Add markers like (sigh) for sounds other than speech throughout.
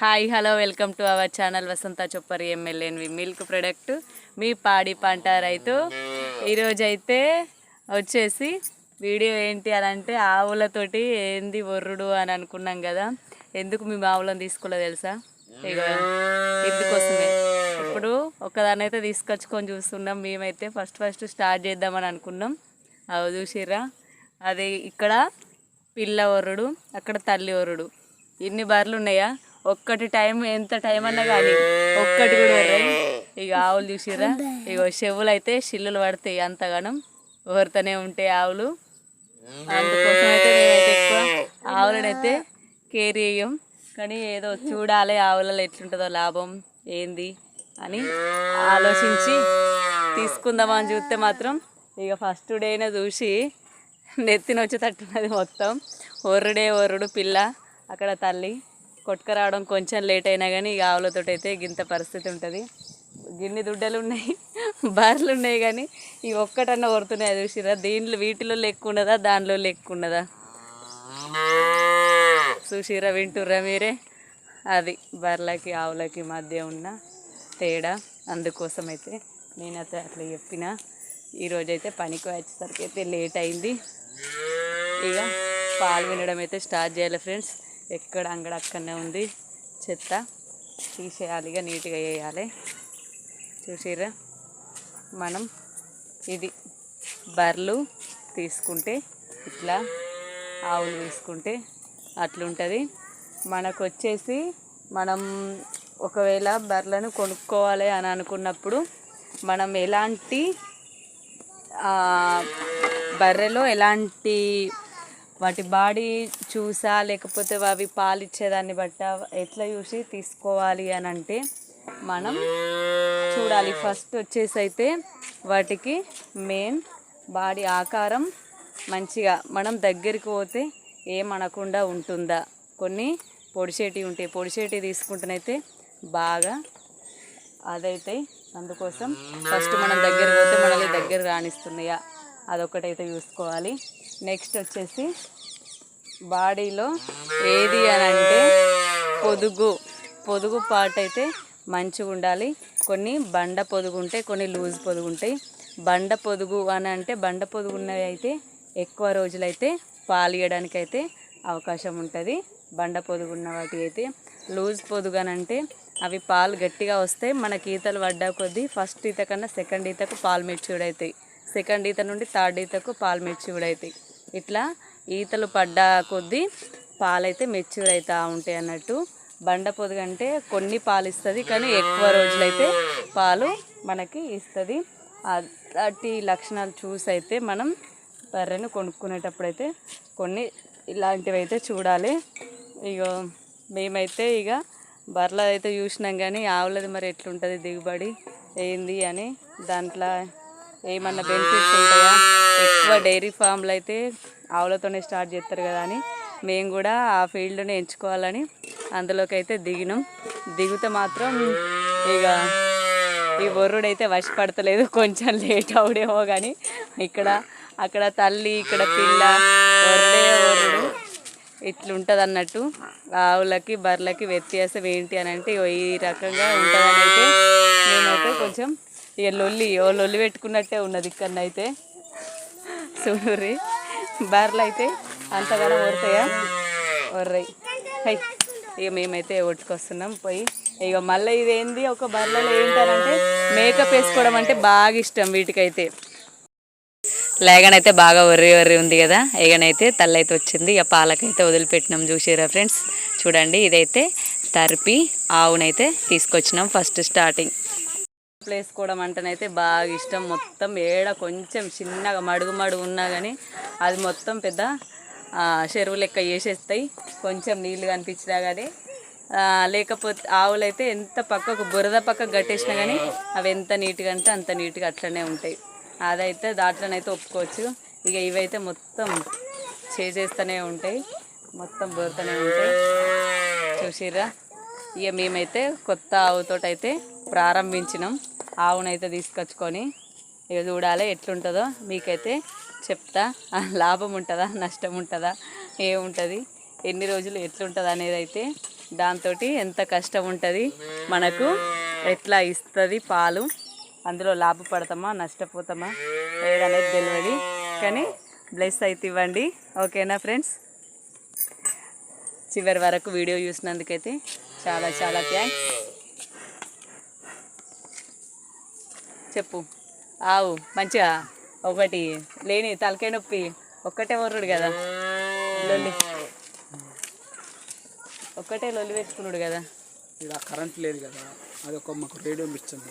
Hi hello welcome to our channel Vasantha Choppari ఎమ్మెల్యేన్వి milk product. మీ పాడి పంట రైతు. ఈరోజైతే వచ్చేసి వీడియో ఏంటి అని అంటే ఆవులతోటి ఏంది ఒర్రుడు అని అనుకున్నాం కదా. ఎందుకు మేము ఆవులను తీసుకోలేదు తెలుసా? ఇక ఇందుకోసమే. ఇప్పుడు ఒకదాన్ని అయితే తీసుకొచ్చుకొని చూస్తున్నాం. మేమైతే ఫస్ట్ ఫస్ట్ స్టార్ట్ చేద్దామని అనుకున్నాం. అవి చూసిర్రా? అది ఇక్కడ పిల్ల ఒర్రుడు అక్కడ తల్లి ఒర్రుడు. ఇన్ని బర్రెలు ఉన్నాయా? ఒక్కటి టైం ఎంత టైం అన్నా కానీ ఒక్కటి కూడా ఇక ఆవులు చూసిర్రా ఇక చెవులు అయితే షిల్లులు పడతాయి అంతగానం. ఓరుతూనే ఉంటాయి ఆవులు. అందుకోసం అయితే మేమైతే ఎక్కువ ఆవులనైతే కేర్ చేయం. కానీ ఏదో చూడాలి ఆవులలో ఎట్లుంటుందో లాభం ఏంది అని ఆలోచించి తీసుకుందామని చూస్తే మాత్రం ఇక ఫస్ట్ డేనే చూసి నెత్తిన వచ్చేటట్టున్నది మొత్తం. ఒర్రుడే ఒర్రుడు పిల్ల అక్కడ తల్లి. కొట్టుకురావడం కొంచెం లేట్ అయినా కానీ ఇక ఆవులతో అయితే గింత పరిస్థితి ఉంటుంది. గిన్ని దుడ్డలు ఉన్నాయి (laughs) బర్రెలు ఉన్నాయి కానీ ఈ ఒక్కటన్నా కొడుతున్నాయి చూసిరా దీంట్లో వీటిలో లెక్కున్నదా దానిలో లెక్కున్నదా చూసిరా వింటుర్రా మీరే? అది బర్రెలకి ఆవులకి మధ్య ఉన్న తేడా. అందుకోసం అయితే నేనైతే అట్లా చెప్పిన. ఈరోజైతే పనికి వచ్చేసరికి అయితే లేట్ అయింది. ఇక పాలు వినడం అయితే స్టార్ట్ చేయాలి ఫ్రెండ్స్ ఎక్కడ అంగడ అక్కడనే ఉంది. చెత్త తీసేయాలి ఇక నీట్గా వేయాలి. చూసిరా మనం ఇది బర్రెలు తీసుకుంటే ఇట్లా ఆవులు తీసుకుంటే అట్లుంటుంది. మనకు వచ్చేసి మనం ఒకవేళ బర్రెలను కొనుక్కోవాలి అని అనుకున్నప్పుడు మనం ఎలాంటి బర్రెలో ఎలాంటి వాటి బాడీ చూసా లేకపోతే అవి పాలు ఇచ్చేదాన్ని బట్ట ఎట్లా చూసి తీసుకోవాలి అని అంటే మనం చూడాలి. ఫస్ట్ వచ్చేసి అయితే వాటికి మెయిన్ బాడీ ఆకారం మంచిగా మనం దగ్గరికి పోతే ఏమనకుండా ఉంటుందా? కొన్ని పొడిసేటివి ఉంటాయి పొడిచేటి తీసుకుంటేనైతే బాగా అదైతే అందుకోసం ఫస్ట్ మనం దగ్గర పోతే మనల్ని దగ్గర రాణిస్తున్నాయా అదొకటైతే చూసుకోవాలి. నెక్స్ట్ వచ్చేసి బాడీలో ఏది అని అంటే పొదుగు. పొదుగు పార్ట్ అయితే మంచిగా ఉండాలి. కొన్ని బండ పొదుగు ఉంటాయి కొన్ని లూజ్ పొదుగు ఉంటాయి. బండ పొదుగు అని అంటే బండ పొదుగు ఉన్నవి అయితే ఎక్కువ రోజులైతే పాలు ఇవ్వడానికి అయితే అవకాశం ఉంటుంది. బండ పొదుగు ఉన్న వాటి అయితే లూజ్ పొదుగు అని అంటే అవి పాలు గట్టిగా వస్తాయి. మనకి ఈతలు పడ్డా కొద్దీ ఫస్ట్ ఈత కన్నా సెకండ్ ఈతకు పాలు మెచ్యూర్డ్ అవుతాయి. సెకండ్ ఈత నుండి థర్డ్ ఈతకు పాలు మెచ్యూర్డ్ అవుతాయి ఇట్లా ఈతలు పడ్డా కొద్దీ పాలైతే మెచ్యూర్ అవుతూ ఉంటాయి అన్నట్టు. బండ పొదుగు అంటే కొన్ని పాలు ఇస్తుంది కానీ ఎక్కువ రోజులైతే పాలు మనకి ఇస్తుంది. అట్టి లక్షణాలు చూసి అయితే మనం బర్రెను కొనుక్కునేటప్పుడైతే కొన్ని ఇలాంటివి అయితే చూడాలి. ఇక మేమైతే ఇక బర్రెలు అయితే చూసినాం కానీ ఆవులది మరి ఎట్లుంటుంది దిగుబడి? ఏంది అని దాంట్లో ఏమన్నా బెనిఫిట్స్ ఉంటాయా? ఎక్కువ డైరీ ఫామ్లు అయితే ఆవులతోనే స్టార్ట్ చేస్తారు కదా అని మేము కూడా ఆ ఫీల్డ్ని ఎంచుకోవాలని అందులోకి అయితే దిగినాం. దిగితే మాత్రం ఇక ఈ బొర్రుడైతే వశపడతలేదు. కొంచెం లేట్ అవుడేమో కానీ ఇక్కడ అక్కడ తల్లి ఇక్కడ పిల్ల ఒర్రుడే ఒర్రుడు ఇట్లుంటుంది అన్నట్టు ఆవులకి బర్రెలకి వ్యత్యాసం ఏంటి అని అంటే ఈ రకంగా ఉంటుందని అయితే మేమైతే కొంచెం ఇక లొల్లి ఓ లొల్లి పెట్టుకున్నట్టే ఉన్నది ఇక్కడనైతే. చూడుర్రి బర్రెలు అయితే అంతగానో ఓరుతాయా ఒర్రయి. హై ఇక మేమైతే ఒట్టుకొస్తున్నాం పోయి. ఇక మళ్ళీ ఇదేంది ఒక బర్రెలో ఏంటనంటే మేకప్ వేసుకోవడం అంటే బాగా ఇష్టం వీటికైతే. లేగనైతే బాగా ఒర్రి ఒర్రి ఉంది కదా ఏగనైతే తల్లైతే వచ్చింది. ఇక పాలకైతే వదిలిపెట్టినాం చూసారా ఫ్రెండ్స్? చూడండి ఇదైతే తరిపి ఆవునైతే తీసుకొచ్చినాం ఫస్ట్ స్టార్టింగ్. వేసుకోవడం అంటేనైతే బాగా ఇష్టం. మొత్తం ఏడ కొంచెం చిన్నగా మడుగు మడుగు ఉన్నా కానీ అది మొత్తం పెద్ద చెరువు లెక్క వేసేస్తాయి కొంచెం నీళ్ళు కనిపించినా కానీ లేకపోతే ఆవులైతే ఎంత పక్కకు బురద పక్కకు కట్టేసినా కానీ అవి ఎంత నీట్గా అంటే అంత నీట్గా అట్లనే ఉంటాయి. అదైతే దాంట్లోనైతే ఒప్పుకోవచ్చు. ఇక ఇవైతే మొత్తం చేసేస్తూనే ఉంటాయి. మొత్తం బురతనే ఉంటాయి. చూసిర్రా? ఇక మేమైతే కొత్త ఆవుతోటైతే ప్రారంభించినాం. ఆవునైతే తీసుకొచ్చుకొని ఇక చూడాలి ఎట్లుంటుందో. మీకైతే చెప్తా. లాభం ఉంటుందా నష్టం ఉంటుందా ఏముంటుంది ఎన్ని రోజులు ఎట్లుంటుంది అనేది అయితే దాంతో ఎంత కష్టం ఉంటుంది మనకు ఎట్లా ఇస్తుంది పాలు అందులో లాభపడతామా నష్టపోతామా లేదనేది తెలియదు కానీ బ్లెస్ అయితే ఇవ్వండి. ఓకేనా ఫ్రెండ్స్? చివరి వరకు వీడియో చూసినందుకైతే చాలా చాలా థ్యాంక్స్ చెప్పు. ఆవు మంచిగా ఒకటి లేని తలకాయ నొప్పి ఒక్కటే వర్రుడు కదా. లొల్లి. ఒక్కటే లొల్లి పెట్టుకున్నాడు కదా. ఇక్కడ కరెంట్ లేదు కదా అది ఒక మాకు రేడియో ఇచ్చింది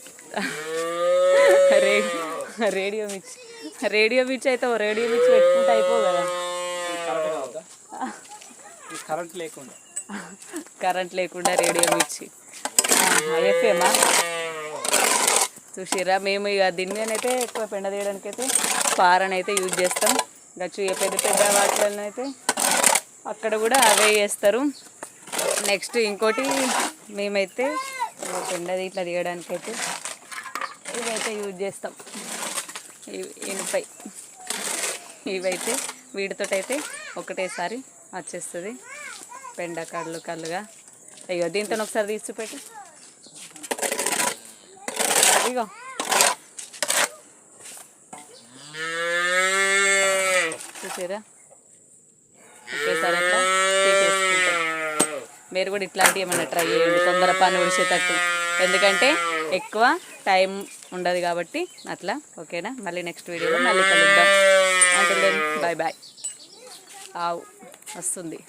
radio radio mix radio mix అయితే రేడియో మిక్స్ పెట్టుకుంటే అయిపో కదా. కరెంట్ లేకుండా. కరెంట్ లేకుండా రేడియో మిర్చి. ఎఫ్ఎమా చూసిరా మేము ఇక దీని మీదనైతే ఎక్కువ పెండ తీయడానికి అయితే పారని అయితే యూజ్ చేస్తాం. గచ్చు ఇక పెద్ద పెద్ద వాటిలను అయితే అక్కడ కూడా అవే చేస్తారు. నెక్స్ట్ ఇంకోటి మేమైతే పెండది పెండ ఇట్లా తీయడానికి అయితే ఇవైతే యూజ్ చేస్తాం. ఇనుపై. ఇవైతే వీటితో అయితే ఒకటేసారి వచ్చేస్తుంది. పెండ కళ్ళు కళ్ళుగా. అయ్యో దీంతో ఒకసారి తీసి చూపెట్టు. ఇగో చూసారా ఒకేసారి అట్లా మీరు కూడా ఇట్లాంటివి ఏమైనా ట్రై చేయండి. తొందర పని ఉడిచేటట్టు ఎందుకంటే ఎక్కువ టైం ఉండదు కాబట్టి అట్లా. ఓకేనా? మళ్ళీ నెక్స్ట్ వీడియోలో మళ్ళీ కలుద్దాం. అంటే బాయ్ బాయ్ ఆవు వస్తుంది.